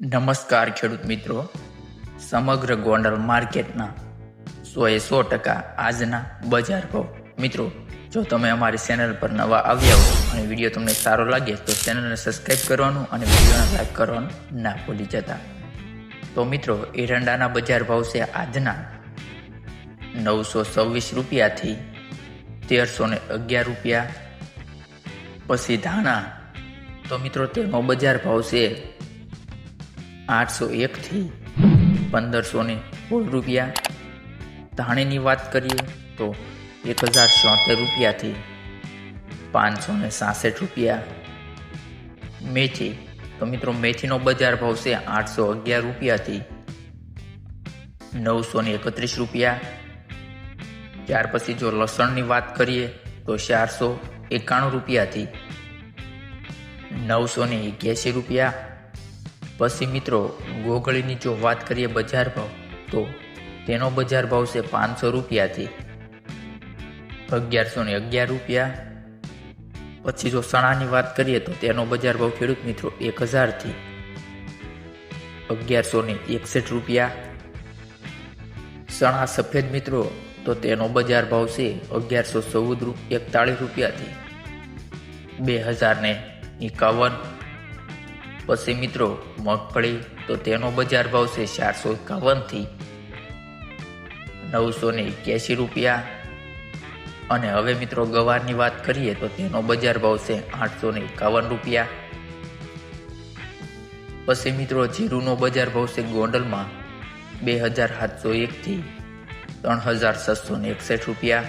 નમસ્કાર ખેડૂત મિત્રો. સમગ્ર ગોંડલ માર્કેટના સો એ સો ટકા આજના બજાર ભાવ. મિત્રો, જો તમે અમારી ચેનલ પર નવા આવ્યા હો અને વીડિયો તમને સારો લાગે તો ચેનલને સબસ્ક્રાઈબ કરવાનું અને વિડીયોને લાઈક કરવાનું ના ભૂલી જતા. તો મિત્રો, એરંડાના બજાર ભાવ છે આજના નવસો છવ્વીસ રૂપિયાથી તેરસો ને અગિયાર રૂપિયા. પછી ધાણા. તો મિત્રો, તેનો બજાર ભાવ છે આઠસો એકથી પંદરસો ને સોળ રૂપિયા. ધાણીની વાત કરીએ તો એક હજાર છોતેર રૂપિયાથી પાંચસો ને સાસઠ રૂપિયા. મેથી, તો મિત્રો મેથીનો બજાર ભાવ છે આઠસો અગિયાર રૂપિયાથી નવસો ને એકત્રીસ રૂપિયા. ત્યાર પછી જો લસણની વાત કરીએ તો ચારસો એકાણું રૂપિયાથી નવસો ને એક્યાસી રૂપિયા. પછી મિત્રો, ગોગળીની જો વાત કરીએ બજાર ભાવ, તો તેનો બજાર ભાવ છે પાંચસો રૂપિયાથી અગિયારસો ને અગિયાર રૂપિયા. પછી જો ચણાની વાત કરીએ તો તેનો બજાર ભાવ ખેડૂત મિત્રો એક હજારથી અગિયારસો ને એકસઠ રૂપિયા. ચણા સફેદ મિત્રો, તો તેનો બજાર ભાવ છે અગિયારસો ચૌદ એકતાળીસ રૂપિયાથી બે હજાર ને એકાવન. પછી મિત્રો, મગફળી તો તેનો બજાર ભાવ છે ચારસો એકાવનથી નવસો ને એક્યાસી રૂપિયા. અને હવે મિત્રો ગવારની વાત કરીએ તો તેનો બજાર ભાવ છે આઠસો ને એકાવન રૂપિયા. પછી મિત્રો જીરુનો બજાર ભાવ છે ગોંડલમાં બે હજાર સાતસો એકથી ત્રણ હજાર છસો ને એકસઠ રૂપિયા.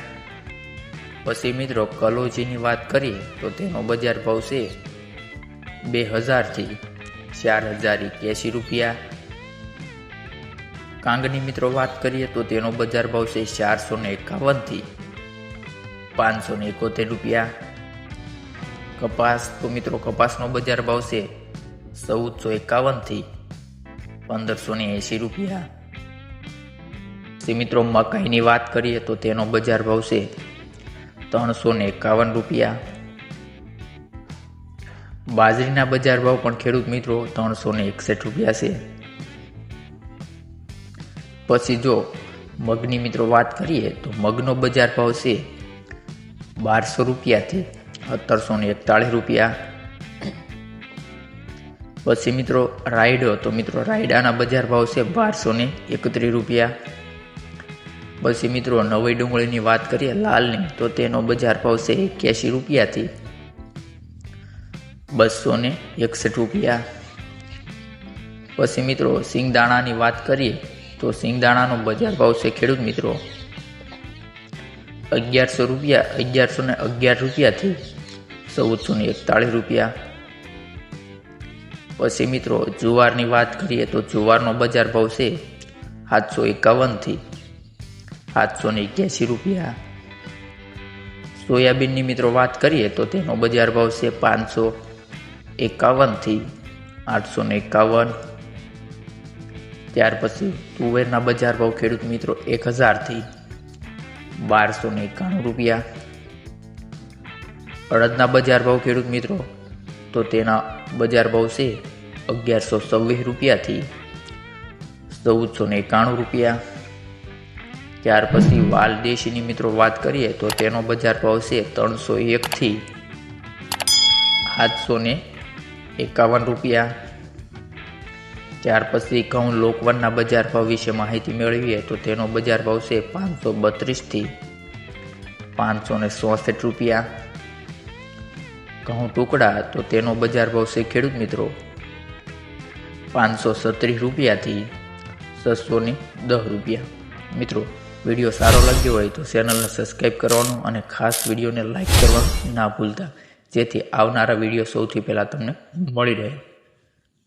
પછી મિત્રો કલોજીની વાત કરીએ તો તેનો બજાર ભાવ છે બે હજારથી ચાર હજાર એક્યાસી રૂપિયા. કાંગની મિત્રો વાત કરીએ તો તેનો બજાર ભાવ છે ચારસો ને એકાવનથી પાંચસો ને એકોતેર રૂપિયા. કપાસ, તો મિત્રો કપાસનો બજાર ભાવ છે ચૌદસો એકાવનથી પંદરસો ને એંશી રૂપિયા. તે મિત્રો મકાઈની વાત કરીએ તો તેનો બજાર ભાવ છે ત્રણસો ને એકાવન રૂપિયા. બાજરીના બજાર ભાવ પણ ખેડૂત મિત્રો ત્રણસો ને એકસઠ રૂપિયા છે. પછી જો મગની મિત્રો વાત કરીએ તો મગનો બજાર ભાવ છે બારસો રૂપિયાથી સત્તરસો ને એકતાળીસ રૂપિયા. પછી મિત્રો રાયડો, તો મિત્રો રાયડાના બજાર ભાવ છે બારસો ને એકત્રીસ રૂપિયા. પછી મિત્રો નવી ડુંગળીની વાત કરીએ લાલની, તો તેનો બજાર ભાવ છે એક્યાસી રૂપિયાથી બસો ને એકસઠ રૂપિયા. પછી મિત્રો સિંગદાણાની વાત કરીએ, તો સિંગદાણાનો બજાર ભાવ છે ખેડૂત મિત્રો. અગિયારસો રૂપિયા, અગિયારસો ને અગિયાર રૂપિયાથી ચૌદસો ને એકતાળીસ રૂપિયા. પછી મિત્રો જુવારની વાત કરીએ, તો જુવારનો બજાર ભાવ છે સાતસો એકાવનથી સાતસો ને એક્યાસી રૂપિયા. સોયાબીનની મિત્રો વાત કરીએ, તો તેનો બજાર ભાવ છે પાંચસો એકાવનથી આઠસો ને એકાવન. ત્યાર પછી તુવેરના બજાર ભાવ ખેડૂત મિત્રો એક હજારથી બારસો ને એકાણું રૂપિયા. અડદના બજાર ભાવ ખેડૂત મિત્રો, તો તેના બજાર ભાવ છે અગિયારસો છવ્વીસ રૂપિયાથી ચૌદસો ને એકાણું રૂપિયા. ત્યાર પછી વાલ દેશીની મિત્રો વાત કરીએ, તો તેનો બજાર ભાવ છે ત્રણસો એકથી સાતસો ને એકાવન રૂપિયા. ત્યાર પછી ઘઉં લોકવનના બજાર ભાવ વિશે માહિતી મેળવીએ તો તેનો બજાર ભાવ છે પાંચસો બત્રીસથી પાંચસો ને ચોસઠ રૂપિયા. ઘઉં ટુકડા તો તેનો બજાર ભાવ છે ખેડૂત મિત્રો પાંચસો સત્રીસ રૂપિયાથી છસો ને દસ રૂપિયા. મિત્રો, વીડિયો સારો લાગ્યો હોય તો ચેનલને સબસ્ક્રાઈબ કરવાનું અને ખાસ વિડીયોને લાઈક કરવાનું ના ભૂલતા. જેથી આવનારા વીડિયો સૌથી પહેલાં તમને મળી રહે.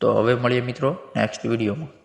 તો હવે મળીએ મિત્રો નેક્સ્ટ વિડીયોમાં.